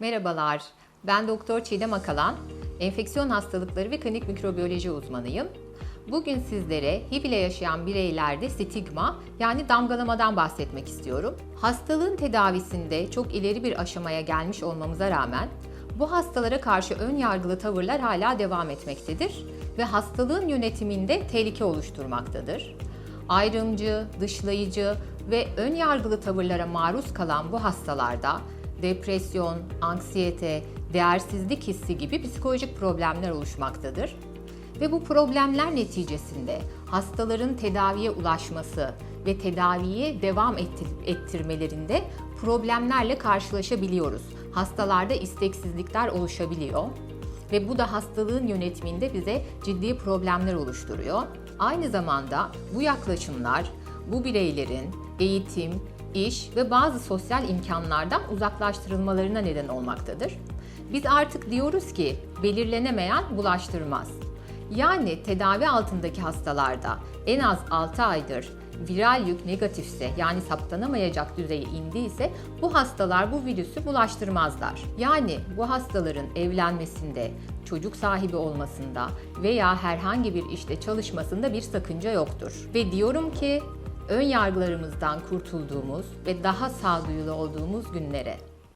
Merhabalar, ben Doktor Çiğdem Akalan, enfeksiyon hastalıkları ve klinik mikrobiyoloji uzmanıyım. Bugün sizlere HIV ile yaşayan bireylerde stigma yani damgalamadan bahsetmek istiyorum. Hastalığın tedavisinde çok ileri bir aşamaya gelmiş olmamıza rağmen bu hastalara karşı ön yargılı tavırlar hala devam etmektedir ve hastalığın yönetiminde tehlike oluşturmaktadır. Ayrımcı, dışlayıcı ve ön yargılı tavırlara maruz kalan bu hastalarda depresyon, anksiyete, değersizlik hissi gibi psikolojik problemler oluşmaktadır. Ve bu problemler neticesinde hastaların tedaviye ulaşması ve tedaviye devam ettir- ettirmelerinde problemlerle karşılaşabiliyoruz. Hastalarda isteksizlikler oluşabiliyor ve bu da hastalığın yönetiminde bize ciddi problemler oluşturuyor. Aynı zamanda bu yaklaşımlar bu bireylerin eğitim, iş ve bazı sosyal imkanlardan uzaklaştırılmalarına neden olmaktadır. Biz artık diyoruz ki belirlenemeyen bulaştırmaz. Yani tedavi altındaki hastalarda en az 6 aydır viral yük negatifse yani saptanamayacak düzeye indiyse bu hastalar bu virüsü bulaştırmazlar. Yani bu hastaların evlenmesinde, çocuk sahibi olmasında veya herhangi bir işte çalışmasında bir sakınca yoktur. Ve diyorum ki ön yargılarımızdan kurtulduğumuz ve daha sağduyulu olduğumuz günlere